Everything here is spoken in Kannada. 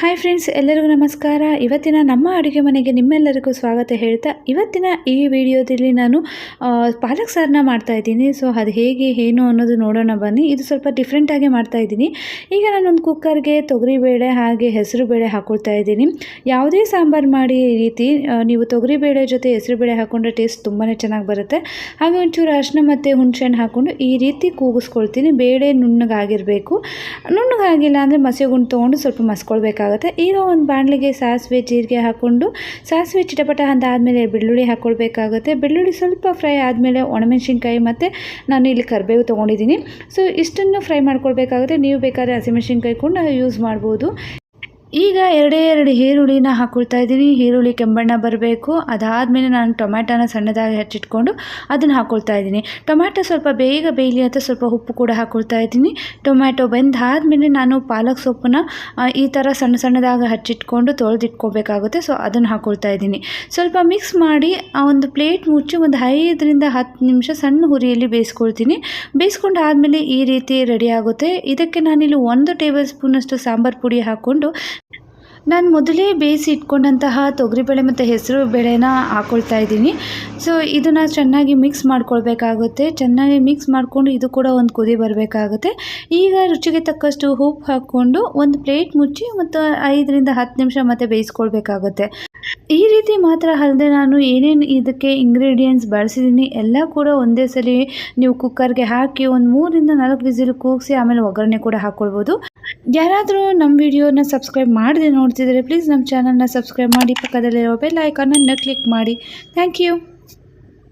ಹಾಯ್ ಫ್ರೆಂಡ್ಸ್ ಎಲ್ಲರಿಗೂ ನಮಸ್ಕಾರ. ಇವತ್ತಿನ ನಮ್ಮ ಅಡುಗೆ ಮನೆಗೆ ನಿಮ್ಮೆಲ್ಲರಿಗೂ ಸ್ವಾಗತ ಹೇಳ್ತಾ, ಇವತ್ತಿನ ಈ ವಿಡಿಯೋದಲ್ಲಿ ನಾನು ಪಾಲಕ್ ಸಾರನ್ನ ಮಾಡ್ತಾ ಇದ್ದೀನಿ. ಸೊ ಅದು ಹೇಗೆ, ಏನು ಅನ್ನೋದು ನೋಡೋಣ ಬನ್ನಿ. ಇದು ಸ್ವಲ್ಪ ಡಿಫ್ರೆಂಟಾಗಿ ಮಾಡ್ತಾ ಇದ್ದೀನಿ. ಈಗ ನಾನೊಂದು ಕುಕ್ಕರ್ಗೆ ತೊಗರಿಬೇಳೆ ಹಾಗೆ ಹೆಸರು ಬೇಳೆ ಹಾಕ್ಕೊಳ್ತಾ ಇದ್ದೀನಿ. ಯಾವುದೇ ಸಾಂಬಾರು ಮಾಡಿ ಈ ರೀತಿ ನೀವು ತೊಗರಿಬೇಳೆ ಜೊತೆ ಹೆಸರು ಬೇಳೆ ಹಾಕ್ಕೊಂಡ್ರೆ ಟೇಸ್ಟ್ ತುಂಬಾ ಚೆನ್ನಾಗಿ ಬರುತ್ತೆ. ಹಾಗೆ ಒಂಚೂರು ಅರಿಶಿನ ಮತ್ತು ಹುಣಸೆಹಣ್ಣು ಹಾಕ್ಕೊಂಡು ಈ ರೀತಿ ಕೂಗಿಸ್ಕೊಳ್ತೀನಿ. ಬೇಳೆ ನುಣ್ಣಗಾಗಿರಬೇಕು. ನುಣ್ಣಗಾಗಿಲ್ಲ ಅಂದರೆ ಮಸಿಗುಂಡು ತೊಗೊಂಡು ಸ್ವಲ್ಪ ಮಸ್ಕೊಳ್ಬೇಕಾಗುತ್ತೆ ಇರೋ ಒಂದು ಬಾಣಲಿಗೆ ಸಾಸಿವೆ ಜೀರಿಗೆ ಹಾಕ್ಕೊಂಡು ಸಾಸಿವೆ ಚಿಟಪಟ ಅಂತ ಆದಮೇಲೆ ಬೆಳ್ಳುಳ್ಳಿ ಹಾಕ್ಕೊಳ್ಬೇಕಾಗುತ್ತೆ ಬೆಳ್ಳುಳ್ಳಿ ಸ್ವಲ್ಪ ಫ್ರೈ ಆದಮೇಲೆ ಒಣಮೆಣಸಿನ್ಕಾಯಿ ಮತ್ತು ನಾನು ಇಲ್ಲಿ ಕರಿಬೇವು ತೊಗೊಂಡಿದ್ದೀನಿ. ಸೊ ಇಷ್ಟನ್ನು ಫ್ರೈ ಮಾಡ್ಕೊಳ್ಬೇಕಾಗುತ್ತೆ. ನೀವು ಬೇಕಾದ್ರೆ ಹಸಿಮೆಣಸಿನ್ಕಾಯಿ ಕೂಡ ಯೂಸ್ ಮಾಡ್ಬೋದು. ಈಗ ಎರಡೇ ಎರಡು ಈರುಳ್ಳಿನ ಹಾಕ್ಕೊಳ್ತಾ ಇದ್ದೀನಿ. ಈರುಳ್ಳಿ ಕೆಂಬಣ್ಣ ಬರಬೇಕು. ಅದಾದಮೇಲೆ ನಾನು ಟೊಮ್ಯಾಟೋನ ಸಣ್ಣದಾಗಿ ಹಚ್ಚಿಟ್ಕೊಂಡು ಅದನ್ನು ಹಾಕ್ಕೊಳ್ತಾ ಇದ್ದೀನಿ. ಟೊಮ್ಯಾಟೊ ಸ್ವಲ್ಪ ಬೇಗ ಬೇಯಲಿ ಅಂತ ಸ್ವಲ್ಪ ಉಪ್ಪು ಕೂಡ ಹಾಕ್ಕೊಳ್ತಾ ಇದ್ದೀನಿ. ಟೊಮ್ಯಾಟೊ ಬೆಂದಾದಮೇಲೆ ನಾನು ಪಾಲಕ್ ಸೊಪ್ಪನ್ನ ಈ ಥರ ಸಣ್ಣ ಸಣ್ಣದಾಗಿ ಹಚ್ಚಿಟ್ಕೊಂಡು ತೊಳೆದಿಟ್ಕೋಬೇಕಾಗುತ್ತೆ. ಸೊ, ಅದನ್ನು ಹಾಕ್ಕೊಳ್ತಾ ಇದ್ದೀನಿ. ಸ್ವಲ್ಪ ಮಿಕ್ಸ್ ಮಾಡಿ, ಆ, ಒಂದು ಪ್ಲೇಟ್ ಮುಚ್ಚಿ ಒಂದು ಐದರಿಂದ ಹತ್ತು ನಿಮಿಷ ಸಣ್ಣ ಹುರಿಯಲ್ಲಿ ಬೇಯಿಸ್ಕೊಳ್ತೀನಿ. ಬೇಯಿಸ್ಕೊಂಡು ಆದಮೇಲೆ ಈ ರೀತಿ ರೆಡಿ ಆಗುತ್ತೆ. ಇದಕ್ಕೆ ನಾನಿಲ್ಲಿ ಒಂದು ಟೇಬಲ್ ಸ್ಪೂನಷ್ಟು ಸಾಂಬಾರು ಪುಡಿ ಹಾಕ್ಕೊಂಡು ನಾನು ಮೊದಲೇ ಬೇಯಿಸಿ ಇಟ್ಕೊಂಡಂತಹ ತೊಗರಿಬೇಳೆ ಮತ್ತು ಹೆಸರು ಬೇಳೆನ ಹಾಕ್ಕೊಳ್ತಾ ಇದ್ದೀನಿ. ಸೊ ಇದನ್ನು ಚೆನ್ನಾಗಿ ಮಿಕ್ಸ್ ಮಾಡ್ಕೊಳ್ಬೇಕಾಗುತ್ತೆ. ಚೆನ್ನಾಗಿ ಮಿಕ್ಸ್ ಮಾಡಿಕೊಂಡು ಇದು ಕೂಡ ಒಂದು ಕುದಿ ಬರಬೇಕಾಗುತ್ತೆ. ಈಗ ರುಚಿಗೆ ತಕ್ಕಷ್ಟು ಉಪ್ಪು ಹಾಕ್ಕೊಂಡು ಒಂದು ಪ್ಲೇಟ್ ಮುಚ್ಚಿ ಮತ್ತು ಐದರಿಂದ ಹತ್ತು ನಿಮಿಷ ಮತ್ತೆ ಬೇಯಿಸ್ಕೊಳ್ಬೇಕಾಗುತ್ತೆ. ಈ ರೀತಿ ಮಾತ್ರ ಅಲ್ಲದೆ ನಾನು ಏನೇನು ಇದಕ್ಕೆ ಇಂಗ್ರೀಡಿಯೆಂಟ್ಸ್ ಬಳಸಿದ್ದೀನಿ, ಎಲ್ಲ ಕೂಡ ಒಂದೇ ಸಲ ನೀವು ಕುಕ್ಕರ್ಗೆ ಹಾಕಿ ಒಂದು ಮೂರಿಂದ ನಾಲ್ಕು ವಿಸಿಲ್ ಕೂಗಿಸಿ ಆಮೇಲೆ ಒಗ್ಗರಣೆ ಕೂಡ ಹಾಕ್ಕೊಳ್ಬೋದು ಯಾರಾದರೂ ನಮ್ಮ ವಿಡಿಯೋನ ಸಬ್ಸ್ಕ್ರೈಬ್ ಮಾಡದೆ ನೋಡ್ತಿದ್ರೆ ಪ್ಲೀಸ್ ನಮ್ಮ ಚಾನಲ್ನ ಸಬ್ಸ್ಕ್ರೈಬ್ ಮಾಡಿ, ಪಕ್ಕದಲ್ಲಿರೋ ಬೆಲ್ ಐಕಾನನ್ನು ಕ್ಲಿಕ್ ಮಾಡಿ. Thank you